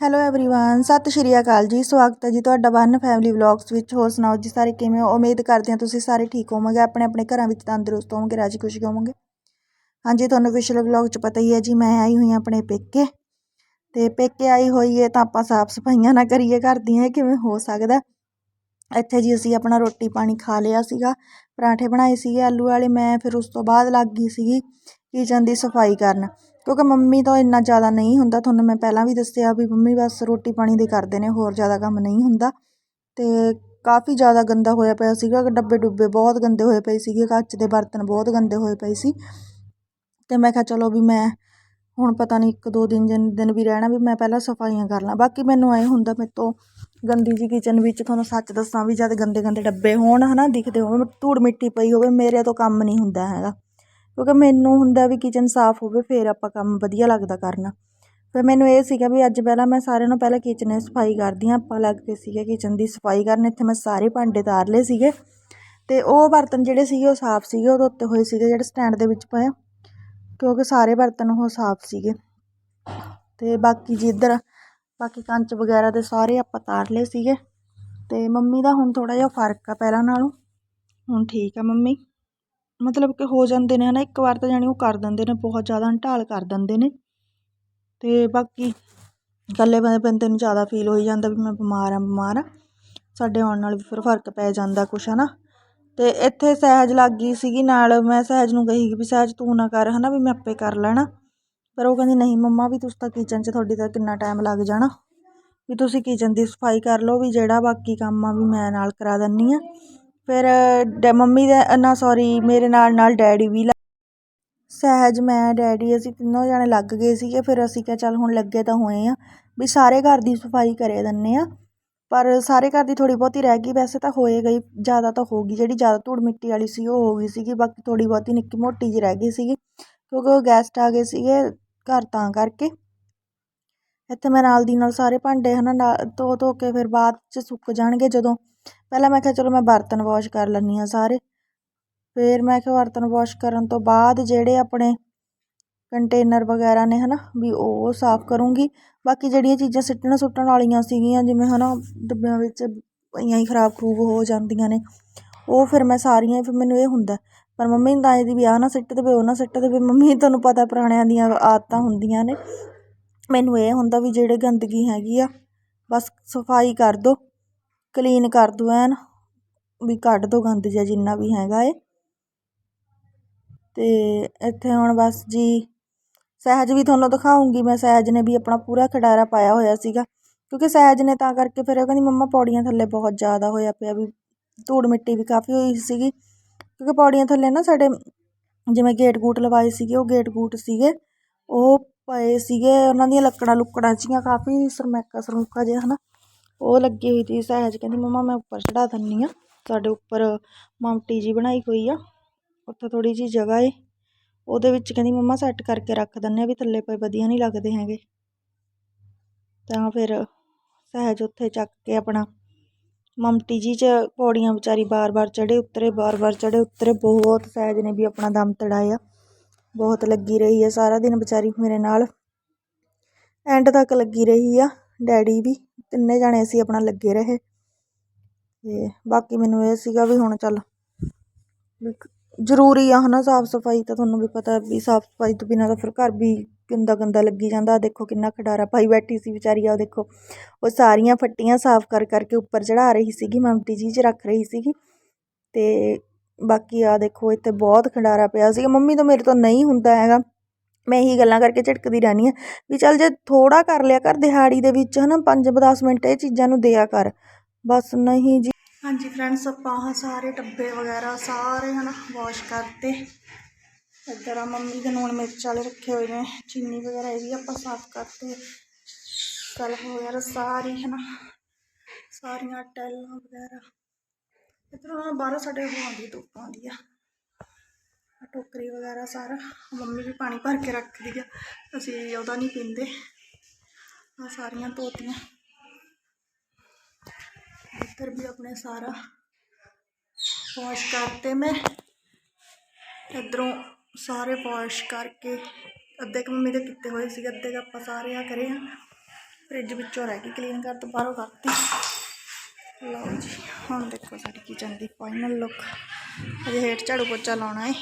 Hello everyone ਸਤਿ ਸ਼੍ਰੀ ਅਕਾਲ ਜੀ ਸਵਾਗਤ ਹੈ ਜੀ ਤੁਹਾਡਾ ਵਨ ਫੈਮਿਲੀ ਵਲੌਗਸ ਵਿੱਚ ਹੋਰ ਸੁਣਾਓ ਜੀ ਸਾਰੇ ਕਿਵੇਂ ਹੋ ਉਮੀਦ ਕਰਦੇ ਹਾਂ ਤੁਸੀਂ ਸਾਰੇ ਠੀਕ ਹੋਵੋਗੇ ਆਪਣੇ ਆਪਣੇ ਘਰਾਂ ਵਿੱਚ ਤੰਦਰੁਸਤ ਹੋਵੋਗੇ ਰਾਜੀ ਖੁਸ਼ੀ ਹੋਵੋਗੇ ਹਾਂਜੀ ਤੁਹਾਨੂੰ ਪਿਛਲੇ ਵਲੌਗ 'ਚ ਪਤਾ ਹੀ ਹੈ ਜੀ ਮੈਂ ਆਈ ਹੋਈ ਹਾਂ ਆਪਣੇ ਪੇਕੇ ਤੇ ਪੇਕੇ ਆਈ ਹੋਈ ਹੈ ਤਾਂ ਆਪਾਂ ਸਾਫ ਸਫਾਈਆਂ ਨਾ ਕਰੀਏ ਘਰ ਦੀਆਂ ਇਹ ਕਿਵੇਂ ਹੋ ਸਕਦਾ ਇੱਥੇ ਜੀ ਅਸੀਂ ਆਪਣਾ ਰੋਟੀ ਪਾਣੀ ਖਾ ਲਿਆ ਸੀਗਾ ਪਰਾਂਠੇ ਬਣਾਏ ਸੀਗੇ ਆਲੂ ਵਾਲੇ ਮੈਂ ਫਿਰ ਉਸ ਤੋਂ ਬਾਅਦ ਲੱਗ ਗਈ ਸੀਗੀ ਕਿਚਨ ਦੀ ਸਫਾਈ ਕਰਨ ਕਿਉਂਕਿ ਮੰਮੀ ਤੋਂ ਇੰਨਾ ਜ਼ਿਆਦਾ ਨਹੀਂ ਹੁੰਦਾ। ਤੁਹਾਨੂੰ ਮੈਂ ਪਹਿਲਾਂ ਵੀ ਦੱਸਿਆ ਵੀ ਮੰਮੀ ਬਸ ਰੋਟੀ ਪਾਣੀ ਦੇ ਕਰਦੇ ਨੇ, ਹੋਰ ਜ਼ਿਆਦਾ ਕੰਮ ਨਹੀਂ ਹੁੰਦਾ। ਅਤੇ ਕਾਫੀ ਜ਼ਿਆਦਾ ਗੰਦਾ ਹੋਇਆ ਪਿਆ ਸੀਗਾ। ਡੱਬੇ ਡੁੱਬੇ ਬਹੁਤ ਗੰਦੇ ਹੋਏ ਪਏ ਸੀਗੇ। ਕੱਚ ਦੇ ਬਰਤਨ ਬਹੁਤ ਗੰਦੇ ਹੋਏ ਪਏ ਸੀ। ਅਤੇ ਮੈਂ ਕਿਹਾ ਚਲੋ ਵੀ ਮੈਂ ਹੁਣ ਪਤਾ ਨਹੀਂ ਇੱਕ ਦੋ ਦਿਨ ਜਿੰਨ ਦਿਨ ਵੀ ਰਹਿਣਾ ਵੀ ਮੈਂ ਪਹਿਲਾਂ ਸਫਾਈਆਂ ਕਰ ਲਾਂ। ਬਾਕੀ ਮੈਨੂੰ ਐ ਹੁੰਦਾ ਮੇਰੇ ਤੋਂ ਗੰਦੀ ਜੀ ਕਿਚਨ ਵਿੱਚ ਤੁਹਾਨੂੰ ਸੱਚ ਦੱਸਾਂ ਵੀ ਜਦ ਗੰਦੇ ਗੰਦੇ ਡੱਬੇ ਹੋਣ ਹਨਾ, ਦਿਖਦੇ ਹੋਵੇ ਧੂੜ ਮਿੱਟੀ ਪਈ ਹੋਵੇ, ਮੇਰੇ ਤੋਂ ਕੰਮ ਨਹੀਂ ਹੁੰਦਾ ਹੈਗਾ। ਕਿਉਂਕਿ ਮੈਨੂੰ ਹੁੰਦਾ ਵੀ ਕਿਚਨ ਸਾਫ਼ ਹੋਵੇ, ਫਿਰ ਆਪਾਂ ਕੰਮ ਵਧੀਆ ਲੱਗਦਾ ਕਰਨਾ। ਫਿਰ ਮੈਨੂੰ ਇਹ ਸੀਗਾ ਵੀ ਅੱਜ ਪਹਿਲਾਂ ਮੈਂ ਸਾਰਿਆਂ ਨੂੰ ਪਹਿਲਾਂ ਕਿਚਨ ਸਫ਼ਾਈ ਕਰਦੀ ਹਾਂ। ਆਪਾਂ ਲੱਗ ਪਏ ਸੀਗੇ ਕਿਚਨ ਦੀ ਸਫ਼ਾਈ ਕਰਨ। ਇੱਥੇ ਮੈਂ ਸਾਰੇ ਭਾਂਡੇ ਤਾਰ ਲਏ ਸੀਗੇ। ਅਤੇ ਉਹ ਬਰਤਨ ਜਿਹੜੇ ਸੀਗੇ ਉਹ ਸਾਫ਼ ਸੀਗੇ। ਉਹ ਧੋਤੇ ਹੋਏ ਸੀਗੇ ਜਿਹੜੇ ਸਟੈਂਡ ਦੇ ਵਿੱਚ ਪਏ ਕਿਉਂਕਿ ਸਾਰੇ ਬਰਤਨ ਉਹ ਸਾਫ਼ ਸੀਗੇ। ਅਤੇ ਬਾਕੀ ਜਿੱਧਰ ਬਾਕੀ ਕੰਚ ਵਗੈਰਾ ਦੇ ਸਾਰੇ ਆਪਾਂ ਤਾਰ ਲਏ ਸੀਗੇ। ਅਤੇ ਮੰਮੀ ਦਾ ਹੁਣ ਥੋੜ੍ਹਾ ਜਿਹਾ ਫ਼ਰਕ ਆ ਪਹਿਲਾਂ ਨਾਲੋਂ। ਹੁਣ ਠੀਕ ਆ ਮੰਮੀ? ਮਤਲਬ ਕਿ ਹੋ ਜਾਂਦੇ ਨੇ ਹੈ ਨਾ ਇੱਕ ਵਾਰ ਤਾਂ ਜਾਣੀ ਉਹ ਕਰ ਦਿੰਦੇ ਨੇ, ਬਹੁਤ ਜ਼ਿਆਦਾ ਢਾਲ ਕਰ ਦਿੰਦੇ ਨੇ। ਅਤੇ ਬਾਕੀ ਇਕੱਲੇ ਬੰਦੇ ਬੰਦੇ ਨੂੰ ਜ਼ਿਆਦਾ ਫੀਲ ਹੋਈ ਜਾਂਦਾ ਵੀ ਮੈਂ ਬਿਮਾਰ ਹਾਂ ਬਿਮਾਰ ਹਾਂ ਸਾਡੇ ਆਉਣ ਨਾਲ ਵੀ ਫਿਰ ਫ਼ਰਕ ਪੈ ਜਾਂਦਾ ਕੁਛ ਹੈ ਨਾ ਅਤੇ ਇੱਥੇ ਸਹਿਜ ਲੱਗ ਗਈ ਸੀਗੀ ਨਾਲ, ਮੈਂ ਸਹਿਜ ਨੂੰ ਕਹੀ ਵੀ ਸਹਿਜ ਤੂੰ ਨਾ ਕਰ ਹੈ ਨਾ ਵੀ ਮੈਂ ਆਪੇ ਕਰ ਲੈਣਾ। ਪਰ ਉਹ ਕਹਿੰਦੀ, ਨਹੀਂ ਮੰਮਾ, ਵੀ ਤੁਸੀਂ ਤਾਂ ਕਿਚਨ 'ਚ ਤੁਹਾਡੀ ਤਾਂ ਕਿੰਨਾ ਟਾਈਮ ਲੱਗ ਜਾਣਾ। ਵੀ ਤੁਸੀਂ ਕਿਚਨ ਦੀ ਸਫ਼ਾਈ ਕਰ ਲਓ, ਵੀ ਜਿਹੜਾ ਬਾਕੀ ਕੰਮ ਆ, ਵੀ ਮੈਂ ਨਾਲ ਕਰਾ ਦਿੰਦੀ ਹਾਂ ਫਿਰ, ਡੈ, ਮੰਮੀ ਦੇ ਨਾ ਸੋਰੀ ਮੇਰੇ ਨਾਲ ਨਾਲ ਡੈਡੀ ਵੀ ਸਹਿਜ, ਮੈਂ, ਡੈਡੀ, ਅਸੀਂ ਤਿੰਨੋਂ ਜਾਣੇ ਲੱਗ ਗਏ ਸੀਗੇ, ਫਿਰ ਅਸੀਂ ਕਿਹਾ ਚੱਲ ਹੁਣ ਲੱਗੇ ਤਾਂ ਹੋਏ ਆ, ਵੀ ਸਾਰੇ ਘਰ ਦੀ ਸਫ਼ਾਈ ਕਰੇ ਦਿੰਦੇ ਆ, ਪਰ ਸਾਰੇ ਘਰ ਦੀ ਥੋੜ੍ਹੀ ਬਹੁਤੀ ਰਹਿ ਗਈ, ਵੈਸੇ ਤਾਂ ਹੋਏ ਗਈ, ਜ਼ਿਆਦਾ ਤਾਂ ਹੋ ਗਈ, ਜਿਹੜੀ ਜ਼ਿਆਦਾ ਧੂੜ ਮਿੱਟੀ ਵਾਲੀ ਸੀ, ਉਹ ਹੋ ਗਈ ਸੀਗੀ, ਬਾਕੀ ਥੋੜ੍ਹੀ ਬਹੁਤੀ ਨਿੱਕੀ ਮੋਟੀ ਜਿਹੀ ਰਹਿ ਗਈ ਸੀਗੀ, ਕਿਉਂਕਿ ਉਹ ਗੈਸਟ ਆ ਗਏ ਸੀਗੇ ਘਰ ਤਾਂ ਕਰਕੇ। ਇੱਥੇ ਮੈਂ ਨਾਲ ਦੀ ਨਾਲ ਸਾਰੇ ਭਾਂਡੇ ਹਨਾ ਧੋ ਧੋ ਕੇ ਫਿਰ ਬਾਅਦ 'ਚ ਸੁੱਕ ਜਾਣਗੇ ਜਦੋਂ ਪਹਿਲਾਂ ਮੈਂ ਕਿਹਾ, ਚਲੋ ਮੈਂ ਬਰਤਨ ਵਾਸ਼ ਕਰ ਲੈਂਦੀ ਹਾਂ ਸਾਰੇ। ਫਿਰ ਮੈਂ ਕਿਹਾ, ਬਰਤਨ ਵਾਸ਼ ਕਰਨ ਤੋਂ ਬਾਅਦ ਜਿਹੜੇ ਆਪਣੇ ਕੰਟੇਨਰ ਵਗੈਰਾ ਨੇ, ਹਨਾ, ਵੀ ਉਹ ਸਾਫ਼ ਕਰੂੰਗੀ। ਬਾਕੀ ਜਿਹੜੀਆਂ ਚੀਜ਼ਾਂ ਸਿੱਟਣ ਸੁੱਟਣ ਵਾਲੀਆਂ ਸੀਗੀਆਂ, ਜਿਵੇਂ, ਹਨਾ, ਡੱਬਿਆਂ ਵਿੱਚ ਪਈਆਂ ਹੀ ਖਰਾਬ ਖਰੂਬ ਹੋ ਜਾਂਦੀਆਂ ਨੇ, ਉਹ ਫਿਰ ਮੈਂ ਸਾਰੀਆਂ ਫਿਰ ਮੈਨੂੰ ਇਹ ਹੁੰਦਾ, ਪਰ ਮੰਮੀ ਨੂੰ ਤਾਂ ਇਹਦੀ ਵੀ ਆਹ ਨਾ ਸਿੱਟ ਦੇਵੇ, ਉਹ ਨਾ ਸਿੱਟ ਦੇਵੇ, ਮੰਮੀ ਤੁਹਾਨੂੰ ਪਤਾ ਪੁਰਾਣਿਆਂ ਦੀਆਂ ਆਦਤਾਂ ਹੁੰਦੀਆਂ ਨੇ। ਮੈਨੂੰ ਇਹ ਹੁੰਦਾ ਵੀ ਜਿਹੜੇ ਗੰਦਗੀ ਹੈਗੀ ਆ, ਬਸ ਸਫ਼ਾਈ ਕਰ ਦੋ। ਕਲੀਨ ਕਰ ਦੋ ਐਨ, ਵੀ ਕੱਢ ਦੋ ਗੰਦ ਜਿਹਾ ਜਿੰਨਾ ਵੀ ਹੈਗਾ ਏ। ਤੇ ਇੱਥੇ ਹੁਣ ਬਸ ਜੀ, ਸਹਿਜ ਵੀ ਤੁਹਾਨੂੰ ਦਿਖਾਉਂਗੀ ਮੈਂ, ਸਹਿਜ ਨੇ ਵੀ ਆਪਣਾ ਪੂਰਾ ਖਿਡਾਰਾ ਪਾਇਆ ਹੋਇਆ ਸੀਗਾ। ਕਿਉਂਕਿ ਸਹਿਜ ਨੇ ਤਾਂ ਕਰਕੇ ਫਿਰ ਉਹ ਕਹਿੰਦੀ ਮੰਮਾ ਪੌੜੀਆਂ ਥੱਲੇ ਬਹੁਤ ਜ਼ਿਆਦਾ ਹੋਇਆ ਪਿਆ ਵੀ, ਧੂੜ ਮਿੱਟੀ ਵੀ ਕਾਫੀ ਹੋਈ ਸੀਗੀ। ਕਿਉਂਕਿ ਪੌੜੀਆਂ ਥੱਲੇ ਨਾ ਸਾਡੇ ਜਿਵੇਂ ਗੇਟ ਗੂਟ ਲਵਾਏ ਸੀਗੇ, ਉਹ ਗੇਟ ਗੂਟ ਸੀਗੇ। ਉਹ ਪਏ ਸੀਗੇ, ਉਹਨਾਂ ਦੀਆਂ ਲੱਕੜਾਂ ਲੁੱਕੜਾਂ ਜੀਆਂ ਕਾਫੀ ਸਰਮੈਕਾ ਸਰਮੂਕਾ ਜਿਹਾ, ਹਨਾ। ਉਹ ਲੱਗੀ ਹੋਈ ਸੀ ਸਹਿਜ, ਕਹਿੰਦੀ ਮੰਮਾ ਮੈਂ ਉੱਪਰ ਚੜਾ ਦਿੰਨੀ ਆ, ਸਾਡੇ ਉੱਪਰ ਮਮਟੀ ਜੀ ਬਣਾਈ ਹੋਈ ਆ, ਉੱਥੇ ਥੋੜੀ ਜੀ ਜਗ੍ਹਾ ਏ। ਉਹਦੇ ਵਿੱਚ ਕਹਿੰਦੀ ਮੰਮਾ ਸੈੱਟ ਕਰਕੇ ਰੱਖ ਦਿੰਨੇ ਆ ਵੀ ਥੱਲੇ ਪਏ ਵਧੀਆ ਨਹੀਂ ਲੱਗਦੇ ਹੈਗੇ। ਤਾਂ ਫਿਰ ਸਹਿਜ ਉੱਥੇ ਚੱਕ ਕੇ ਆਪਣਾ ਮਮਟੀ ਜੀ ਚ ਪੌੜੀਆਂ ਵਿਚਾਰੀ ਬਾਰ-ਬਾਰ ਚੜੇ ਉਤਰੇ ਬਾਰ-ਬਾਰ ਚੜੇ ਉਤਰੇ ਬਹੁਤ ਸਹਿਜ ਨੇ ਵੀ ਆਪਣਾ ਦਮ ਤੜਾਇਆ। ਬਹੁਤ ਲੱਗੀ ਰਹੀ ਹੈ ਸਾਰਾ ਦਿਨ ਵਿਚਾਰੀ ਮੇਰੇ ਨਾਲ। ਐਂਡ ਤੱਕ ਲੱਗੀ ਰਹੀ ਆ। ਡੈਡੀ ਵੀ ਤਿੰਨੇ ਜਾਣੇ ਅਸੀਂ ਆਪਣਾ ਲੱਗੇ ਰਹੇ। ਤੇ ਬਾਕੀ ਮੈਨੂੰ ਇਹ ਸੀਗਾ ਵੀ ਹੁਣ ਚੱਲ ਜ਼ਰੂਰੀ ਆ ਹਨਾ ਸਾਫ਼ ਸਫ਼ਾਈ, ਤਾਂ ਤੁਹਾਨੂੰ ਵੀ ਪਤਾ ਵੀ ਸਾਫ਼ ਸਫ਼ਾਈ ਤੋਂ ਬਿਨਾਂ ਤਾਂ ਫਿਰ ਘਰ ਵੀ ਗੰਦਾ ਗੰਦਾ ਲੱਗੀ ਜਾਂਦਾ। ਦੇਖੋ ਕਿੰਨਾ ਖਡਾਰਾ ਪਾਈ ਬੈਠੀ ਸੀ ਵਿਚਾਰੀ ਆ ਦੇਖੋ, ਉਹ ਸਾਰੀਆਂ ਫੱਟੀਆਂ ਸਾਫ਼ ਕਰ ਕਰਕੇ ਉੱਪਰ ਚੜਾ ਰਹੀ ਸੀਗੀ, ਮਮਟੀ ਜੀ 'ਚ ਰੱਖ ਰਹੀ ਸੀਗੀ। ਤੇ ਬਾਕੀ ਆ ਦੇਖੋ, ਇੱਥੇ ਬਹੁਤ ਖੰਡਾਰਾ ਪਿਆ ਸੀ ਮੰਮੀ ਤਾਂ ਮੇਰੇ ਤੋਂ ਨਹੀਂ ਹੁੰਦਾ ਹੈਗਾ। ਮੈਂ ਇਹੀ ਗੱਲਾਂ ਕਰਕੇ ਝਟਕਦੀ ਰਹਿੰਦੀ ਹਾਂ ਵੀ ਚੱਲ ਜੇ ਥੋੜਾ ਕਰ ਲਿਆ ਕਰ ਦਿਹਾੜੀ ਦੇ ਵਿੱਚ ਹੈ ਨਾ ਪੰਜ ਦਸ ਮਿੰਟ ਇਹ ਚੀਜ਼ਾਂ ਨੂੰ ਦਿਆ ਕਰ। ਬਸ ਨਹੀਂ ਜੀ। ਹਾਂਜੀ ਫਰੈਂਡਸ ਆਪਾਂ ਆਹ ਸਾਰੇ ਡੱਬੇ ਵਗੈਰਾ ਸਾਰੇ, ਹਨਾ ਵਾਸ਼ ਕਰਤੇ। ਇੱਧਰ ਆ ਮੰਮੀ ਦੇ ਨੂਣ ਮਿਰਚ ਵਾਲੇ ਰੱਖੇ ਹੋਏ ਨੇ, ਚੀਨੀ ਵਗੈਰਾ ਇਹ ਵੀ ਆਪਾਂ ਸਾਫ਼ ਕਰਤੇ। ਕਲਹ ਵਗੈਰਾ ਸਾਰੀ, ਹਨਾ, ਸਾਰੀਆਂ ਟੈਲਾਂ ਵਗੈਰਾ। ਇੱਧਰੋਂ ਬਾਹਰ ਸਾਡੇ ਉਹ ਆਉਂਦੀ, ਧੁੱਪ ਆਉਂਦੀ ਆ। ਟੋਕਰੀ ਵਗੈਰਾ ਸਾਰਾ ਮੰਮੀ ਵੀ ਪਾਣੀ ਭਰ ਕੇ ਰੱਖਦੀ ਆ ਅਸੀਂ ਉਹਦਾ ਨਹੀਂ ਪੀਂਦੇ ਆ ਸਾਰੀਆਂ ਧੋਤੀਆਂ ਇੱਧਰ ਵੀ ਆਪਣੇ ਸਾਰਾ ਵਾਸ਼ ਕਰਤੇ ਮੈਂ ਇੱਧਰੋਂ ਸਾਰੇ ਵਾਸ਼ ਕਰਕੇ ਅੱਧੇ ਕੁ ਮੰਮੀ ਦੇ ਕੀਤੇ ਹੋਏ ਸੀ ਅੱਧੇ ਕੁ ਆਪਾਂ ਸਾਰੇ ਆ ਕਰੇ ਆ ਫ੍ਰਿਜ ਵਿੱਚੋਂ ਰਹਿ ਗਈ ਕਲੀਨ ਕਰ ਤੋਂ ਬਾਹਰੋਂ ਕਰਤੀ ਲਓ ਜੀ, ਹੁਣ ਦੇਖੋ ਸਾਡੀ ਕਿਚਨ ਦੀ ਫਾਈਨਲ ਲੁੱਕ ਅਜੇ ਹੇਠ ਝਾੜੂ ਪੋਚਾ ਲਾਉਣਾ ਹੈ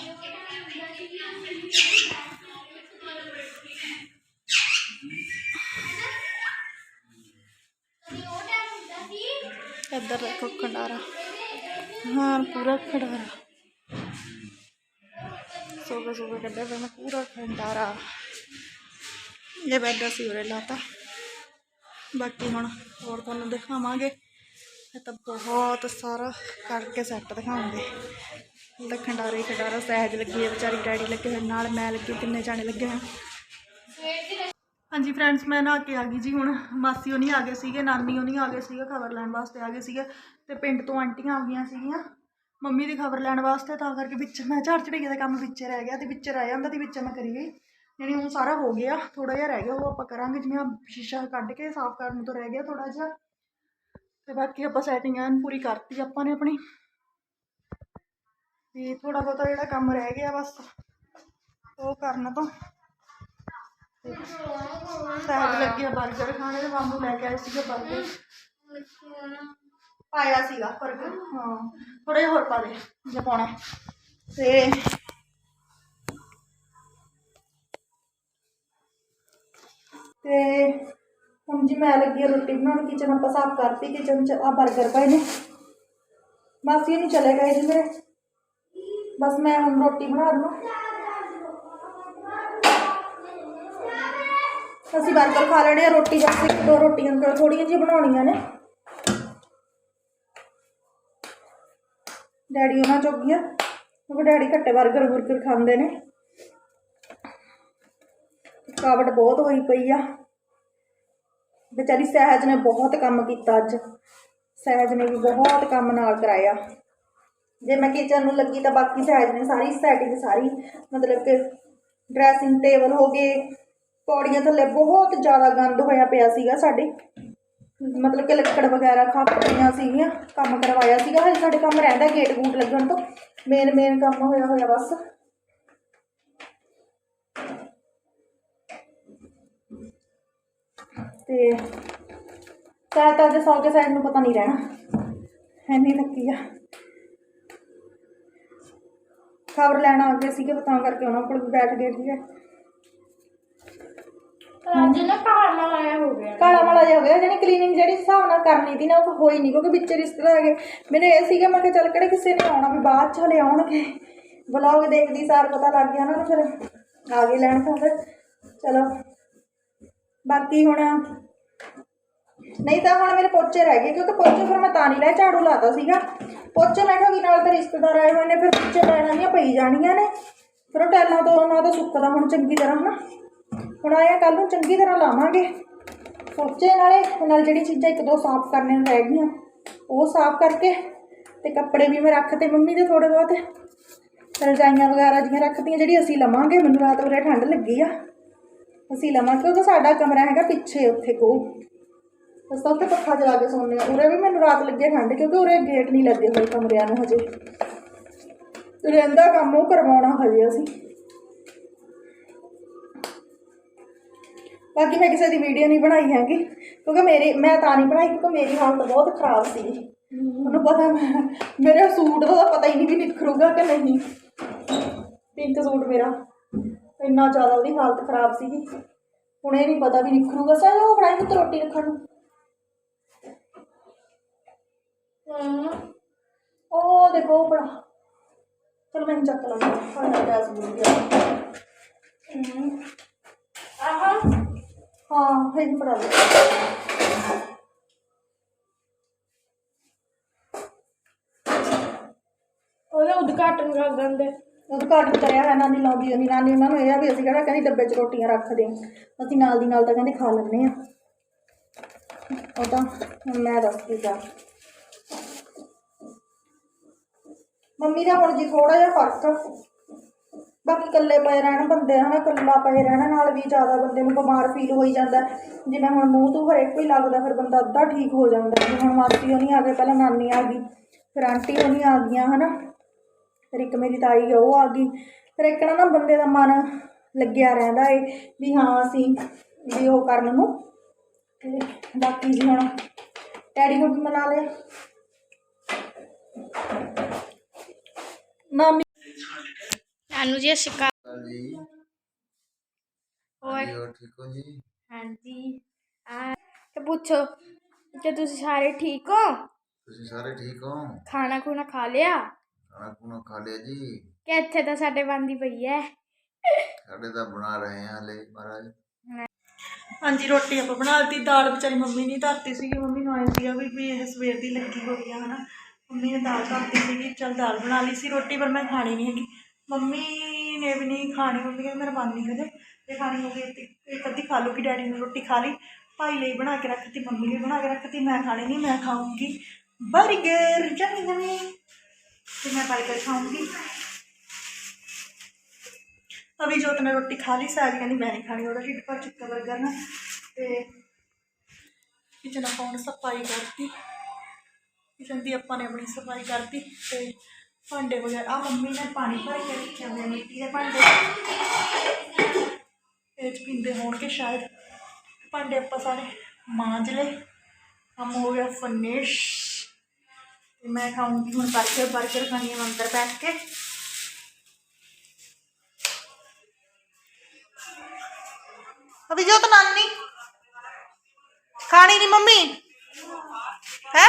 ਇੱਧਰ ਦੇਖੋ ਖੰਡਾਰਾ। ਹਾਂ, ਪੂਰਾ ਖੰਡਾਰਾ। ਸੋਗਾ ਸੋਗਾ ਕੱਢਿਆ ਪਿਆ ਮੈਂ, ਪੂਰਾ ਖੰਡਾਰਾ। ਇਹ ਬੈੱਡ ਅਸੀਂ ਉਰੇ ਲਾਤਾ। ਬਾਕੀ ਹੁਣ ਹੋਰ ਤੁਹਾਨੂੰ ਦਿਖਾਵਾਂਗੇ। ਇਹ ਤਾਂ ਬਹੁਤ ਸਾਰਾ ਕਰਕੇ ਸੈੱਟ ਦਿਖਾਉਂਗੇ ਇਹਦਾ ਖੰਡਾਰੇ ਖੰਡਾਰਾ, ਸਹਿਜ ਲੱਗੀ ਹੈ ਵਿਚਾਰੀ, ਡੈਡੀ ਲੱਗੇ ਹੋਏ, ਨਾਲ ਮੈਂ ਲੱਗੀ ਕਿੰਨੇ ਜਾਣੇ ਲੱਗੇ ਹੋਏ। ਹਾਂਜੀ ਫਰੈਂਡਸ ਮੈਂ ਨਹਾ ਕੇ ਆ ਗਈ ਜੀ ਹੁਣ। ਮਾਸੀ ਉਹ ਨਹੀਂ ਆ ਗਏ ਸੀਗੇ, ਨਾਨੀ ਉਹ ਨਹੀਂ ਆ ਗਏ ਸੀਗੇ, ਖਬਰ ਲੈਣ ਵਾਸਤੇ ਆ ਗਏ ਸੀਗੇ। ਤੇ ਪਿੰਡ ਤੋਂ ਆਂਟੀਆਂ ਆ ਗਈਆਂ ਸੀਗੀਆਂ। ਮੰਮੀ ਦੀ ਖਬਰ ਲੈਣ ਵਾਸਤੇ, ਤਾਂ ਕਰਕੇ ਵਿੱਚ ਮੈਂ ਝਾੜ ਝੜੀਏ ਦਾ ਕੰਮ ਵਿੱਚ ਰਹਿ ਗਿਆ ਤੇ ਵਿੱਚ ਰਹਿ ਜਾਂਦਾ ਤੇ ਵਿੱਚ ਮੈਂ ਕਰੀ ਗਈ। ਯਾਨੀ ਹੁਣ ਸਾਰਾ ਹੋ ਗਿਆ ਥੋੜਾ ਜਿਹਾ ਰਹਿ ਗਿਆ, ਉਹ ਆਪਾਂ ਕਰਾਂਗੇ ਜਿਵੇਂ ਸ਼ੀਸ਼ਾ ਕੱਢ ਕੇ ਸਾਫ਼ ਕਰਨ ਤੋਂ ਰਹਿ ਗਿਆ ਥੋੜਾ ਜਿਹਾ। ਤੇ ਬਾਕੀ ਆਪਾਂ ਸੈਟਿੰਗ ਐਨ ਪੂਰੀ ਕਰਤੀ ਆਪਾਂ ਨੇ ਆਪਣੀ। ਵੀ ਥੋੜਾ ਬਹੁਤਾ ਜਿਹੜਾ ਕੰਮ ਰਹਿ ਗਿਆ ਬਸ ਉਹ ਕਰਨ ਤੋਂ। ਸਹਿਜ ਲੱਗਿਆ 버ਗਰ ਖਾਣੇ ਦੇ ਮਾਮੂ ਲੈ ਕੇ ਆਏ ਸੀਗੇ 버ਗਰ ਪਾਇਆ ਸੀਗਾ 버ਗਰ ਹਾਂ ਥੋੜਾ ਜਿਹਾ ਹੋਰ ਪਾ ਦੇ ਜੇ ਪਾਉਣਾ ਤੇ हूँ जी मैं लगी रोटी बना किचन आप साफ़ करती किचन आप बर्गर पाए ने बस ये नहीं चले गए जी मेरे बस मैं हम रोटी बना लू असं बर्गर खा लेने रोटी बस एक दो रोटियाँ थोड़िया जी बनाया ने डैडी उन्होंने चौकी क्योंकि डैडी घटे बर्गर बुर्गर खाते ने थकावट बहुत हो पी है ਵਿਚਾਰੀ ਸਹਿਜ ਨੇ ਬਹੁਤ ਕੰਮ ਕੀਤਾ ਅੱਜ। ਸਹਿਜ ਨੇ ਵੀ ਬਹੁਤ ਕੰਮ ਨਾਲ ਕਰਾਇਆ। ਜੇ ਮੈਂ ਕਿਚਨ ਨੂੰ ਲੱਗੀ ਤਾਂ ਬਾਕੀ ਸਹਿਜ ਨੇ ਸਾਰੀ ਸੈਟਿੰਗ ਸਾਰੀ, ਮਤਲਬ ਕਿ ਡਰੈਸਿੰਗ ਟੇਬਲ ਹੋ ਗਏ, ਪੌੜੀਆਂ ਥੱਲੇ ਬਹੁਤ ਜ਼ਿਆਦਾ ਗੰਦ ਹੋਇਆ ਪਿਆ ਸੀਗਾ ਸਾਡੇ। ਮਤਲਬ ਕਿ ਲੱਕੜ ਵਗੈਰਾ ਖੱਪ ਸੀਗੀਆਂ, ਕੰਮ ਕਰਵਾਇਆ ਸੀਗਾ। ਹਜੇ ਸਾਡੇ ਕੰਮ ਰਹਿੰਦਾ ਗੇਟ ਗੂਟ ਲੱਗਣ ਤੋਂ। ਮੇਨ ਮੇਨ ਕੰਮ ਹੋਇਆ ਹੋਇਆ ਬਸ। ਤੇ ਸ਼ਾਇਦ ਤਾਂ ਅੱਜ ਸੌ ਕੇ ਸਾਈਡ ਨੂੰ ਪਤਾ ਨਹੀਂ ਰਹਿਣਾ। ਐਨੀ ਲੱਗੀ ਆ। ਖਬਰ ਲੈਣ ਆ ਗਏ ਸੀਗੇ ਤਾਂ ਕਰਕੇ ਉਹਨਾਂ ਕੋਲ ਵੀ ਬੈਠ ਗਏ ਸੀਗੇ। ਅੱਜ ਨਾ ਕਾਲਾ ਲਾਇਆ ਹੋ ਗਿਆ। ਕਾਲਾ ਮਾਲਾ ਜਿਹਾ ਹੋ ਗਿਆ ਜਾਨੀ ਕਲੀਨਿੰਗ ਜਿਹੜੀ ਹਿਸਾਬ ਨਾਲ ਕਰਨੀ ਸੀ ਨਾ ਉਹ ਹੋਈ ਨਹੀਂ ਕਿਉਂਕਿ ਵਿੱਚ ਰਿਸ਼ਤੇਦਾਰ ਹੈਗੇ ਮੈਨੂੰ ਇਹ ਸੀਗਾ ਮੈਂ ਕਿਹਾ ਚੱਲ ਕਿਹੜੇ ਕਿਸੇ ਨੇ ਆਉਣਾ ਵੀ ਬਾਅਦ ਚ ਹਲੇ ਆਉਣਗੇ। ਵਲੌਗ ਦੇਖਦੀ ਸਾਰ ਪਤਾ ਲੱਗ ਗਿਆ ਨੂੰ ਫਿਰ ਆ ਗਏ ਲੈਣ ਤਾਂ ਫਿਰ। ਚਲੋ। ਬਾਕੀ ਹੁਣ ਨਹੀਂ ਤਾਂ ਹੁਣ ਮੇਰੇ ਪੋਚੇ ਰਹਿ ਗਏ, ਕਿਉਂਕਿ ਪੋਚੇ ਫਿਰ ਮੈਂ ਤਾਂ ਨਹੀਂ ਲੈ, ਝਾੜੂ ਲਾਤਾ ਸੀਗਾ। ਪੋਚੇ ਮੈਂ ਕਿਹਾ ਵੀ ਨਾਲ ਤਾਂ ਰਿਸ਼ਤੇਦਾਰ ਆਏ ਹੋਏ ਨੇ, ਫਿਰ ਪੋਚੇ ਲੈਣ ਵਾਲੀਆਂ ਪਈ ਜਾਣੀਆਂ ਨੇ। ਫਿਰ ਉਹ ਟੈਲਾਂ ਤੋਂ ਉਹਨਾਂ ਦਾ ਸੁੱਕਦਾ ਹੁਣ ਚੰਗੀ ਤਰ੍ਹਾਂ, ਹਨਾ। ਹੁਣ ਆਇਆ ਕੱਲ ਨੂੰ ਚੰਗੀ ਤਰ੍ਹਾਂ ਲਾਵਾਂਗੇ। ਪੋਚੇ ਨਾਲੇ, ਨਾਲ ਜਿਹੜੀ ਚੀਜ਼ਾਂ ਇੱਕ ਦੋ ਸਾਫ਼ ਕਰਨੀਆਂ ਰਹਿ ਗਈਆਂ, ਉਹ ਸਾਫ਼ ਕਰਕੇ ਤੇ ਕੱਪੜੇ ਵੀ ਮੈਂ ਰੱਖਤੇ ਮੰਮੀ ਦੇ ਥੋੜੇ ਬਹੁਤ। ਰਜਾਈਆਂ ਵਗੈਰਾ ਜੀਆਂ ਰੱਖਤੀਆਂ, ਜਿਹੜੀ ਅਸੀਂ ਲਵਾਂਗੇ, ਮੈਨੂੰ ਰਾਤ ਉਰੇ ਠੰਡ ਲੱਗੀ ਆ। ਅਸੀਂ ਲਵਾਂਗੇ ਕਿਉਂਕਿ ਸਾਡਾ ਕਮਰਾ ਹੈਗਾ ਪਿੱਛੇ ਉੱਥੇ ਕੋ ਅਸੀਂ ਤਾਂ ਉੱਥੇ ਪੱਖਾ ਚਲਾ ਕੇ ਸੌਂਦੇ ਆ ਉਰੇ ਵੀ ਮੈਨੂੰ ਰਾਤ ਲੱਗੇ ਆ ਠੰਡ ਕਿਉਂਕਿ ਉਰੇ ਗੇਟ ਨਹੀਂ ਲੱਗੇ ਹੋਏ ਕਮਰਿਆਂ ਨੂੰ ਹਜੇ। ਰਹਿੰਦਾ ਕੰਮ ਉਹ ਕਰਵਾਉਣਾ ਹਜੇ ਅਸੀਂ। ਬਾਕੀ ਮੈਂ ਕਿਸੇ ਦੀ ਵੀਡੀਓ ਨਹੀਂ ਬਣਾਈ ਹੈਗੀ। ਕਿਉਂਕਿ ਮੇਰੀ, ਮੈਂ ਤਾਂ ਨਹੀਂ ਬਣਾਈ ਕਿਉਂਕਿ ਮੇਰੀ ਹਾਲਤ ਬਹੁਤ ਖਰਾਬ ਸੀ। ਉਹਨੂੰ ਪਤਾ ਮੈਂ, ਮੇਰੇ ਸੂਟ ਦਾ ਤਾਂ ਪਤਾ ਹੀ ਨਹੀਂ ਵੀ ਨਿਖਰੂਗਾ ਕਿ ਨਹੀਂ। ਪਿੰਕ ਸੂਟ ਮੇਰਾ। ਇੰਨਾ ਜ਼ਿਆਦਾ ਉਹਦੀ ਹਾਲਤ ਖਰਾਬ ਸੀਗੀ। ਹੁਣ ਇਹ ਨਹੀਂ ਪਤਾ ਵੀ ਨਿਖਰੂਗਾ। ਸਰ ਉਹ ਬਣਾਈ ਪੁੱਤ ਰੋਟੀ ਰੱਖਣ ਨੂੰ। ਉਹ ਦੇਖੋ ਉਹ ਬੜਾ ਚਲ ਮੈਂ ਚੱਕ ਲਾਂਗੀ। ਹਾਂ ਗੈਸ ਬੁਝ ਗਿਆ। ਹਮ। ਆਹ। ਹਾਂ ਇਹ ਪੜਾ ਲਓ ਉਹਦਾ ਉਦਘਾਟਨ ਕਰ ਦਿੰਦੇ। ਉਦਘਾਟਨ ਕਰਿਆ ਹੈ ਨਾਨੀ ਲਾਉਂਦੀ ਨਹੀਂ ਨਾਨੀ ਉਹਨਾਂ ਨੂੰ ਇਹ ਆ ਵੀ ਅਸੀਂ ਕਿਹੜਾ ਕਹਿੰਦੀ ਡੱਬੇ 'ਚ ਰੋਟੀਆਂ ਰੱਖਦੇ ਹਾਂ। ਅਸੀਂ ਨਾਲ ਦੀ ਨਾਲ ਤਾਂ ਕਹਿੰਦੇ ਖਾ ਲੈਂਦੇ ਆ ਉਹ ਤਾਂ ਹੁਣ ਮੈਂ ਦੱਸਦੀ ਜਾ ਮੰਮੀ ਦਾ ਹੁਣ ਜੀ ਥੋੜਾ ਜਿਹਾ ਫ਼ਰਕ। ਬਾਕੀ ਇਕੱਲੇ ਪਏ ਰਹਿਣ, ਬੰਦੇ ਹਨਾ, ਇਕੱਲਾ ਪਏ ਰਹਿਣ, ਨਾਲ ਵੀ ਜ਼ਿਆਦਾ ਬੰਦੇ ਨੂੰ ਬਿਮਾਰ ਫੀਲ ਹੋਈ ਜਾਂਦਾ। ਜਿਵੇਂ ਹੁਣ ਮੂੰਹ ਤੋਂ ਹਰੇਕ ਕੋਈ ਲੱਗਦਾ, ਫਿਰ ਬੰਦਾ ਅੱਧਾ ਠੀਕ ਹੋ ਜਾਂਦਾ। ਜਿਵੇਂ ਹੁਣ ਮਾਸੀ ਹੋਣੀ ਆ ਗਏ, ਪਹਿਲਾਂ ਨਾਨੀ ਆ ਗਈ, ਫਿਰ ਆਂਟੀ ਹੋਣੀ ਆ ਗਈਆਂ, ਹਨਾ। ਫਿਰ ਇੱਕ ਮੇਰੀ ਤਾਈ ਆ ਉਹ ਆ ਗਈ। ਫਿਰ ਇੱਕ ਨਾ ਨਾ ਬੰਦੇ ਦਾ ਮਨ ਲੱਗਿਆ ਰਹਿੰਦਾ ਏ ਵੀ ਹਾਂ ਅਸੀਂ ਵੀ ਉਹ ਕਰਨ ਨੂੰ। ਤੇ ਬਾਕੀ ਜੀ ਹੁਣ ਡੈਡੀ ਨੂੰ ਵੀ ਮਨਾ ਲਿਆ। ਮਾਮੀ ਨਾਨੂ ਜੀ ਹੋਰ? ਹਾਂਜੀ ਹੋਰ ਠੀਕ ਹੋ ਜੀ? ਹਾਂਜੀ। ਆ ਤੇ ਪੁੱਛੋ ਕਿ ਤੁਸੀਂ ਸਾਰੇ ਠੀਕ ਹੋ? ਤੁਸੀਂ ਸਾਰੇ ਠੀਕ ਹੋ? ਖਾਣਾ ਖੂਣਾ ਖਾ ਲਿਆ? ਖਾਣਾ ਖੂਣਾ ਖਾ ਲਿਆ ਜੀ? ਕਿ ਇੱਥੇ ਤਾਂ ਸਾਡੇ ਬੰਦੀ ਪਈ ਹੈ ਸਾਡੇ ਤਾਂ ਬਣਾ ਰਹੇ ਹਾਂ ਹਲੇ ਮਹਾਰਾਜ। ਹਾਂਜੀ ਰੋਟੀ ਆਪਾਂ ਬਣਾ ਦਿੱਤੀ ਦਾਲ ਵਿਚਾਰੀ ਮੰਮੀ ਨੇ ਧਰਤੀ ਸੀਗੀ ਮੰਮੀ ਨੂੰ ਆਇਆ ਸੀਗਾ ਵੀ ਵੀ ਇਹ ਸਵੇਰ ਦੀ ਲੱਗੀ ਹੋਈ ਆ ਹਨਾ। ਮੰਮੀ ਨੇ ਦਾਲ ਧਰਤੀ ਸੀਗੀ ਚਲ ਦਾਲ ਬਣਾ ਲਈ ਸੀ ਰੋਟੀ ਪਰ ਮੈਂ ਖਾਣੀ ਨਹੀਂ ਹੈਗੀ। ਮੰਮੀ ਨੇ ਵੀ ਨਹੀਂ ਖਾਣੀ ਮੰਮੀ ਕਹਿੰਦੀ ਮੇਰਾ ਮਨ ਨਹੀਂ ਹਜੇ ਤੇ ਖਾਣੀ ਤੇ ਇੱਕ ਅੱਧੀ ਖਾ ਲੂਗੀ ਡੈਡੀ ਨੇ ਰੋਟੀ ਖਾ ਲਈ। ਭਾਈ ਲਈ ਬਣਾ ਕੇ ਰੱਖਤੀ ਮੰਮੀ ਲਈ ਬਣਾ ਕੇ ਰੱਖਤੀ ਮੈਂ ਖਾਣੀ ਨਹੀਂ ਮੈਂ ਖਾਊਂਗੀ। 버ਗਰ ਜਮੀ ਜਮੀ ਤੇ ਮੈਂ 버ਗਰ ਖਾਊਂਗੀ ਅਭੀ ਜੋਤ ਨੇ ਰੋਟੀ ਖਾ ਲਈ ਸਾਜ ਕਹਿੰਦੀ ਮੈਂ ਨਹੀਂ ਖਾਣੀ, ਉਹਦਾ ਢਿੱਡ ਭਰ ਚੁੱਕਾ 버ਗਰ ਨਾ। ਤੇ ਕਿਚਨ ਆਪਾਂ ਹੁਣ ਸਫ਼ਾਈ ਕਰਤੀ। ਕਿਚਨ ਦੀ ਆਪਾਂ ਨੇ ਆਪਣੀ ਸਫ਼ਾਈ ਕਰਤੀ ਤੇ ਭਾਂਡੇ ਵਗੈਰਾ ਆ ਮੰਮੀ ਨੇ ਪਾਣੀ ਭਰ ਕੇ ਰੱਖੇ ਹੋਏ ਮਿੱਟੀ ਦੇ ਭਾਂਡੇ। ਇਹ ਪੀਂਦੇ ਹੋਣਗੇ ਸ਼ਾਇਦ। ਭਾਂਡੇ ਆਪਾਂ ਸਾਰੇ ਮਾਂਜ ਲਏ। ਕੰਮ ਹੋ ਗਿਆ ਫਿਨਿਸ਼ ਤੇ ਮੈਂ ਖਾਊਂਗੀ ਹੁਣ 버ਗਰ 버ਗਰ ਖਾਣੀ ਹੈ ਅੰਦਰ ਬੈਠ ਕੇ। ਅਭਿਜੋਤ ਨਾਨੀ ਖਾਣੀ ਨਹੀਂ ਮੰਮੀ? ਹੈ?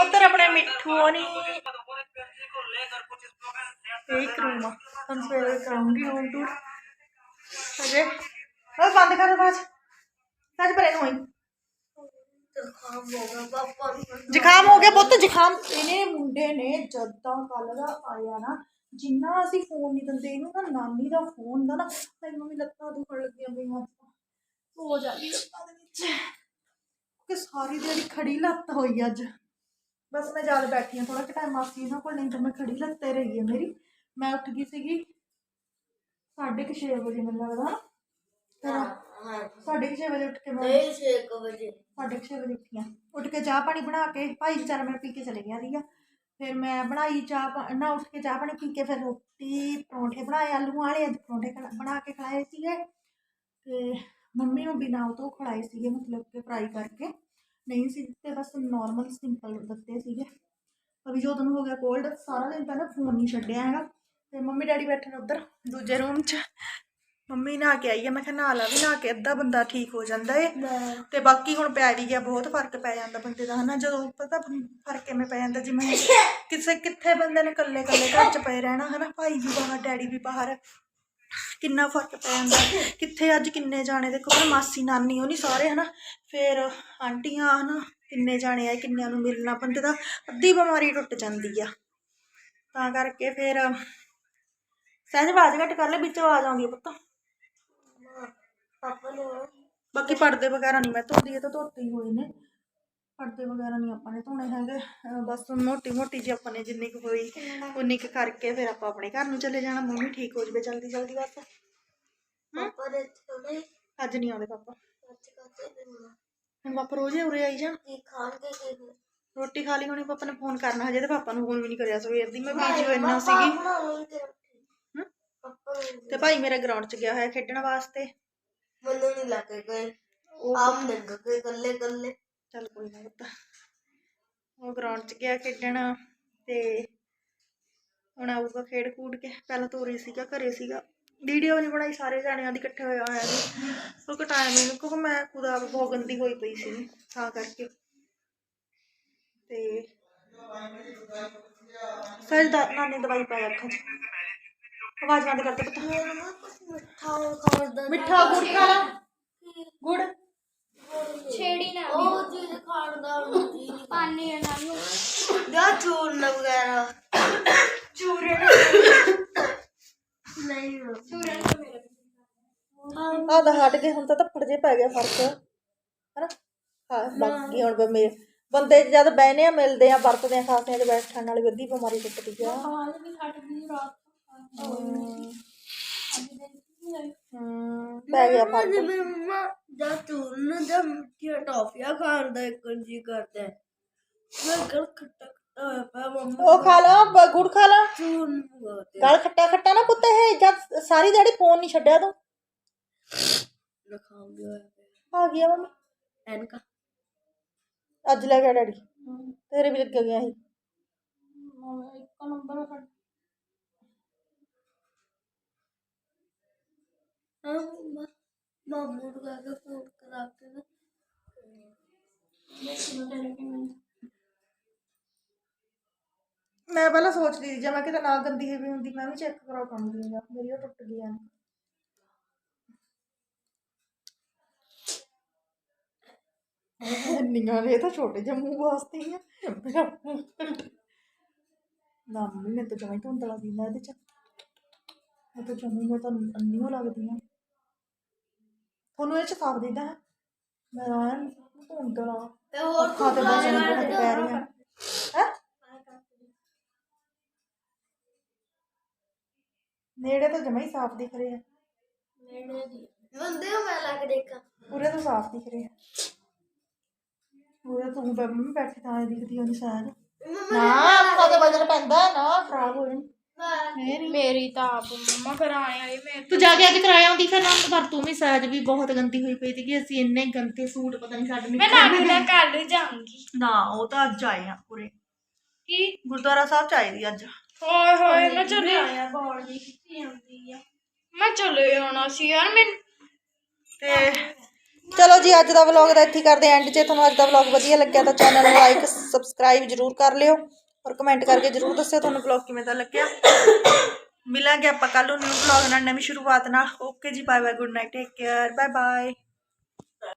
ਉੱਧਰ ਆਪਣੇ ਮਿੱਠੂ ਨਹੀਂ ਇਹ ਕਰੂੰਗਾ ਹੁਣ ਸਵੇਰੇ ਕਰਾਂਗੀ ਹੋਮ ਟੂਰ ਅਜੇ। ਬਸ ਬੰਦ ਕਰ ਬਾਜ ਸੱਜ ਪਰੇ ਹੋਈ। ਜ਼ੁਕਾਮ ਹੋ ਗਿਆ ਪੁੱਤ ਜ਼ੁਕਾਮ। ਇਹਨੇ ਮੁੰਡੇ ਨੇ ਜਦਾਂ ਕੱਲ ਦਾ ਆਇਆ ਨਾ ਜਿੰਨਾ ਅਸੀਂ ਫੋਨ ਨਹੀਂ ਦਿੰਦੇ ਇਹਨੂੰ ਨਾ ਨਾਨੀ ਦਾ ਫੋਨ ਦਾ ਨਾ ਮੇਰੀ ਮੰਮੀ ਲੱਤਾਂ ਦੁਖਣ ਲੱਗੀਆਂ ਪਈਆਂ ਹੋ ਜਾਂਦੀ ਲੱਤਾਂ ਦੇ ਵਿੱਚ। ਕਿ ਸਾਰੀ ਦਿਹਾੜੀ ਖੜੀ ਲੱਤ ਹੋਈ ਅੱਜ। ਬਸ ਮੈਂ ਜਦ ਬੈਠੀ ਹਾਂ ਥੋੜਾ ਕਿ ਟਾਈਮ ਮਾਸੀ ਇਹਨਾਂ ਕੋਲ ਨਹੀਂ ਤਾਂ ਮੈਂ ਖੜੀ ਲੱਤੇ ਰਹੀ ਹੈ ਮੇਰੀ। ਮੈਂ ਉੱਠ ਗਈ ਸੀਗੀ ਸਾਢੇ ਕੁ ਛੇ ਵਜੇ ਮੈਨੂੰ ਲੱਗਦਾ। ਹਾਂ। ਸਾਢੇ ਕੁ ਛੇ ਵਜੇ ਉੱਠ ਕੇ ਮੈਂ ਸਾਢੇ ਕੁ ਛੇ ਵਜੇ ਉੱਠੀ ਉੱਠ ਕੇ ਚਾਹ ਪਾਣੀ ਬਣਾ ਕੇ ਭਾਈ ਵਿਚਾਰਾ ਮੇਰਾ ਪੀ ਕੇ ਚਲੇ ਗਿਆ ਸੀਗਾ। ਫਿਰ ਮੈਂ ਬਣਾਈ ਚਾਹ ਪਾ- ਨਾ ਉੱਠ ਕੇ ਚਾਹ ਪਾਣੀ ਪੀ ਕੇ ਫਿਰ ਰੋਟੀ ਪਰੌਂਠੇ ਬਣਾਏ ਆਲੂ ਵਾਲੇ ਅੱਜ ਪਰੌਂਠੇ ਖਲਾ- ਬਣਾ ਕੇ ਖਿਲਾਏ ਸੀਗੇ। ਤੇ ਮੰਮੀ ਨੂੰ ਬਿਨਾਂ ਉਹ ਤੋਂ ਖਿਲਾਏ ਸੀਗੇ ਮਤਲਬ ਕਿ ਫਰਾਈ ਕਰਕੇ। ਨਹੀਂ ਸੀ ਦਿੱਤੇ ਬਸ ਨਾਰਮਲ ਸਿੰਪਲ ਦਿੱਤੇ ਸੀਗੇ। ਅਭੀ ਜੋ ਤੁਹਾਨੂੰ ਹੋ ਗਿਆ ਕੋਲਡ ਸਾਰਾ ਦਿਨ ਤਾਂ ਨਾ ਫੋਨ ਨਹੀਂ ਛੱਡਿਆ ਹੈਗਾ। ਤੇ ਮੰਮੀ ਡੈਡੀ ਬੈਠੇ ਨੇ ਉੱਧਰ ਦੂਜੇ ਰੂਮ 'ਚ। ਮੰਮੀ ਨਹਾ ਕੇ ਆਈ ਆ ਮੈਂ ਕਿਹਾ ਨਹਾ ਲਾ ਵੀ ਨਹਾ ਕੇ ਅੱਧਾ ਬੰਦਾ ਠੀਕ ਹੋ ਜਾਂਦਾ ਏ। ਤੇ ਬਾਕੀ ਹੁਣ ਪੈ ਵੀ ਗਿਆ ਬਹੁਤ ਫ਼ਰਕ ਪੈ ਜਾਂਦਾ ਬੰਦੇ ਦਾ ਹਨਾ? ਜਦੋਂ ਪਤਾ ਫ਼ਰਕ ਕਿਵੇਂ ਪੈ ਜਾਂਦਾ ਜਿਵੇਂ ਕਿਸੇ ਕਿੱਥੇ ਬੰਦੇ ਨੇ ਇਕੱਲੇ ਇਕੱਲੇ ਘਰ 'ਚ ਪਏ ਰਹਿਣਾ ਹਨਾ? ਭਾਈ ਵੀ ਬਾਹਰ ਡੈਡੀ ਵੀ ਬਾਹਰ। ਕਿੰਨਾ ਫ਼ਰਕ ਪੈ ਜਾਂਦਾ। ਕਿੱਥੇ ਅੱਜ ਕਿੰਨੇ ਜਾਣੇ ਦੇਖੋ ਨਾ ਮਾਸੀ ਨਾਨੀ ਉਹ ਨਹੀਂ ਸਾਰੇ ਹਨਾ? ਫਿਰ ਆਂਟੀਆਂ ਹਨਾ? ਕਿੰਨੇ ਜਾਣੇ ਆਏ ਕਿੰਨਿਆਂ ਨੂੰ ਮਿਲਣਾ ਬੰਦੇ ਦਾ ਅੱਧੀ ਬਿਮਾਰੀ ਟੁੱਟ ਜਾਂਦੀ ਆ। ਤਾਂ ਕਰਕੇ ਫਿਰ ਸਹਿਜ ਆਵਾਜ਼ ਘੱਟ ਕਰ ਲੈ ਵਿੱਚ ਆਵਾਜ਼ ਆਉਂਦੀ ਆ ਪੁੱਤ। ਬਾਕੀ ਪਰਦੇ ਵਗੈਰਾ ਨਹੀਂ ਮੈਂ ਧੋਦੀ ਇਹ ਤਾਂ ਧੋਤੇ ਹੀ ਹੋਏ ਨੇ। ਪਰਦੇ ਵਗੈਰਾ ਨਹੀਂ ਆਪਾਂ ਨੇ ਧੋਣੇ ਹੈਗੇ। ਬਸ ਮੋਟੀ ਮੋਟੀ ਜਿਹੀ ਆਪਾਂ ਨੇ ਜਿੰਨੀ ਕੁ ਹੋਈ ਉਨੀ ਕੁ ਕਰਕੇ ਫਿਰ ਆਪਾਂ ਆਪਣੇ ਘਰ ਨੂੰ ਚਲੇ ਜਾਣਾ। ਮੰਮੀ ਠੀਕ ਹੋ ਜਵੇ ਜਲਦੀ ਜਲਦੀ ਬਸ। ਪਾਪਾ ਦੇ ਥੋੜੇ ਅੱਜ ਨਹੀਂ ਆਉਂਦੇ ਪਾਪਾ। ਕੱਚ ਦੇ ਹੁਣ ਪਾਪਾ ਰੋਜ਼ ਹੀ ਉਰੇ ਆਈ ਜਾਣ। ਕੀ ਖਾਣਗੇ ਕੀ ਰੋਟੀ ਖਾ ਲਈ ਹੋਣੀ ਪਾਪਾ ਨੇ ਫੋਨ ਕਰਨਾ ਹਜੇ ਤੇ ਪਾਪਾ ਨੂੰ ਫੋਨ ਵੀ ਨਹੀਂ ਕਰਿਆ ਸਵੇਰ ਦੀ। ਮੈਂ ਬੀਜੀ ਸੀਗੀ? ਪਾਪਾ ਨੂੰ ਤੇ ਭਾਈ ਮੇਰਾ ਗਰਾਊਂਡ 'ਚ ਗਿਆ ਹੋਇਆ ਖੇਡਣ ਵਾਸਤੇ। ਮੈਨੂੰ ਨਹੀਂ ਲੱਗੇ ਗਏ। ਆਮ ਲੱਗ ਗਏ ਕੱਲੇ ਕੱਲੇ ਚੱਲ ਕੋਈ ਨਾ ਪੁੱਤ। ਉਹ ਗਰਾਊਂਡ 'ਚ ਗਿਆ ਖੇਡਣ ਤੇ ਹੁਣ ਆਊਗਾ ਖੇਡ ਕੂਡ ਕੇ। ਪਹਿਲਾਂ ਤੋਰੀ ਸੀਗਾ ਘਰੇ ਸੀਗਾ। ਵੀਡੀਓ ਨਹੀਂ ਬਣਾਈ ਸਾਰੇ ਜਾਣਿਆਂ ਦੀ ਇਕੱਠੇ ਹੋਇਆ ਹੋਇਆ ਸੀ। ਕਿਉਂਕਿ ਟਾਈਮ ਮੈਨੂੰ ਕਿਉਂਕਿ ਮੈਂ ਖੁਦਾ ਬਹੁਤ ਗੰਦੀ ਹੋਈ ਪਈ ਸੀ ਤਾਂ ਕਰਕੇ। ਤੇ ਸਰ ਦਾ ਨਾਨੀ ਦਵਾਈ ਪਾਇਆ ਅੱਖਾਂ 'ਚ। ਆਵਾਜ਼ ਬੰਦ ਕਰ ਦੇ ਪੁੱਤ? ਮਿੱਠਾ ਖਾਣ ਦਾ ਮਿੱਠਾ ਗੁੜ ਖਾ ਲਾ। ਗੁੜ। ਛੇੜੀ ਨਾ ਉਹ ਚੀਜ਼ ਖਾਣ ਦਾ ਮੈਨੂੰ ਜੀ ਨਹੀਂ ਪਾਣੀ ਨਾਲ ਨੂੰ ਜਾਂ ਚੂਰਨ ਵਗੈਰਾ। ਚੂਰੇ ਨਹੀਂ ਚੂਰਨ ਤੋਂ ਮੇਰੇ ਤਾਂ ਹਟ ਗਏ ਹੁਣ ਤਾਂ ਧੱਫੜ ਜੇ ਪੈ ਗਿਆ ਫ਼ਰਕ। ਹਨਾ? ਹਾਂ ਬਾਕੀ ਹੁਣ ਬ- ਮੇ ਬੰਦੇ ਜਦ ਬਹਿਨੇ ਆ ਮਿਲਦੇ ਆ ਵਰਤਦੇ ਆ ਖਾਸਿਆਂ 'ਚ ਬੈਠਣ ਨਾਲ ਵੀ ਅੱਧੀ ਬਿਮਾਰੀ ਟੁੱਟਦੀ ਆ। ਆਵਾਜ਼ ਵੀ ਘਟ ਗਈ ਰਾਤ ਪੈ ਗਿਆ ਫ਼ਰਕ। ਜਿਵੇਂ ਮੰਮਾ ਜਾਂ ਚੂਰਨ ਜਾਂ ਮਿੱਠੀਆਂ ਟੌਫੀਆਂ ਖਾਣ ਦਾ ਇੱਕ ਜੀ ਕਰਦਾ ਹੈ। ਮੈਂ ਗਲ ਖੱਟਾ ਉਹ ਖਾ ਲਾ ਗੁੜ ਖਾ ਲਾ। ਚੂਰਨ ਗਲ ਖੱਟਾ ਖੱਟਾ ਨਾ ਪੁੱਤ ਇਹ ਜਦ ਸਾਰੀ ਦਿਹਾੜੀ ਫੋਨ ਨਹੀਂ ਛੱਡਿਆ ਤੂੰ। ਹੋਇਆ ਆ। ਗਿਆ ਮੰਮੀ। ਐਨਕਾ। ਅੱਜ ਲੈ ਗਿਆ ਡੈਡੀ। ਤੇਰੇ ਵੀ ਲੱਗ ਗਿਆ ਸੀ ਇੱਕ ਨੰਬਰ ਕੱਢ ਹਾਂ ਮਾਮੂ ਨੂੰ ਕਹਿ ਕੇ ਫੋਨ ਕਰਾ ਕੇ ਨਾ। ਮੈਂ ਪਹਿਲਾਂ ਸੋਚਦੀ ਸੀ ਜੇ ਮੈਂ ਕਿਤੇ ਨਾ ਗੰਦੀ ਹੋਈ ਹੁੰਦੀ, ਮੈਂ ਵੀ ਚੈੱਕ ਕਰਾ ਪਾਉਂਦੀ ਹਾਂ ਮੇਰੀ ਉਹ ਟੁੱਟ ਗਈ ਆ। ਨਿੰਗਾ ਇਹ ਤਾਂ ਛੋਟੇ ਜਿਹੇ ਮੂੰਹ ਵਾਸਤੇ ਹੀ ਆ। ਮੇਰਾ ਮੂੰਹ। ਨਾ, ਮੰਮੀ ਮੈਂ ਤਾਂ ਜਮਾਈ ਧੁੰਦਲਾ ਦਿੰਦਾ ਇਹਦੇ ਚ। ਮੈਂ ਤਾਂ ਜਮੀ ਮੈਂ ਤਾਂ ਅੰਨੀਓ ਲੱਗਦੀ ਆ ਤੁਹਾਨੂੰ ਇਹ ਚ ਸਾਫ਼ ਦਿੰਦਾ ਹੈ। ਮੈਂ ਐਨ ਧੁੰਦਲਾ ਤੇ ਹੋਰ ਅੱਖਾਂ ਤੇ ਬਸ ਨਹੀਂ ਬਹੁਤ ਪੈ ਰਹੀਆਂ ਹੈ? ਨੇੜੇ ਤਾਂ ਜਮਾ ਹੀ ਸਾਫ਼ ਦਿਖ ਰਹੇ ਆ। ਬੰਦੇ ਹੋ ਮੈਂ ਲੱਗ ਦੇਖਾਂ। ਪੂਰੇ ਤਾਂ ਸਾਫ਼ ਦਿਖ ਰਹੇ ਆ। ਪੂਰੇ ਤੂੰ ਮੰਮੀ ਬੈਠੀ ਤਾਂ ਦਿਖਦੀ ਸ਼ਾਇਦ ਨਾ ਅੱਖਾਂ ਤੇ ਵਜਨ ਪੈਂਦਾ ਨਾ ਖਰਾਬ ਹੋ ਜਾਣੀ। ਮੇਰੀ ਤਾਂ ਆਪ ਮੰਮਾ ਕਰਾਣੇ ਵਾਲੀ ਮੈਂ ਤੂੰ ਜਾ ਕੇ ਅੱਜ ਕਰਾਇਆ ਹੁੰਦੀ ਫਿਰ ਨਾ ਪਰ ਤੂੰ ਵੀ ਸਾਜ ਵੀ ਬਹੁਤ ਗੰਦੀ ਹੋਈ ਪਈ ਸੀ ਕਿ ਅਸੀਂ ਇੰਨੇ ਗੰਦੇ ਸੂਟ ਪਤਾ ਨਹੀਂ ਸਾਡੇ ਮੈਂ ਨਾਲ ਕੱਲ ਜਾਊਂਗੀ। ਨਾ ਉਹ ਤਾਂ ਅੱਜ ਆਏ ਆ ਪੂਰੇ। ਕੀ? ਗੁਰਦੁਆਰਾ ਸਾਹਿਬ ਚ ਆਏ ਦੀ ਅੱਜ। ਹੋਏ ਹੋਏ ਮੈਂ ਚਲੇ ਆਇਆ ਬੋਲ ਦੀ ਕਿੱਥੇ ਆਉਂਦੀ ਆ। ਮੈਂ ਚਲੇ ਆਉਣਾ ਸੀ ਯਾਰ ਮੈਂ ਤੇ ਚਲੋ ਜੀ ਅੱਜ ਦਾ ਵਲੌਗ ਦਾ ਇੱਥੇ ਕਰਦੇ ਐਂਡ ਜੇ ਤੁਹਾਨੂੰ ਅੱਜ ਦਾ ਵਲੌਗ ਵਧੀਆ ਲੱਗਿਆ ਤਾਂ ਚੈਨਲ ਨੂੰ ਲਾਈਕ ਸਬਸਕ੍ਰਾਈਬ ਜਰੂਰ ਕਰ ਲਿਓ। ਔਰ ਕਮੈਂਟ ਕਰਕੇ ਜਰੂਰ ਦੱਸਿਓ ਤੁਹਾਨੂੰ ਵਲੌਗ ਕਿਵੇਂ ਦਾ ਲੱਗਿਆ। ਮਿਲਾਂਗੇ ਆਪਾਂ ਕੱਲ ਨੂੰ ਨਿਊ ਵਲੌਗ ਨਾਲ, ਨਵੀਂ ਸ਼ੁਰੂਆਤ ਨਾਲ। ਓਕੇ ਜੀ bye bye good night take care bye bye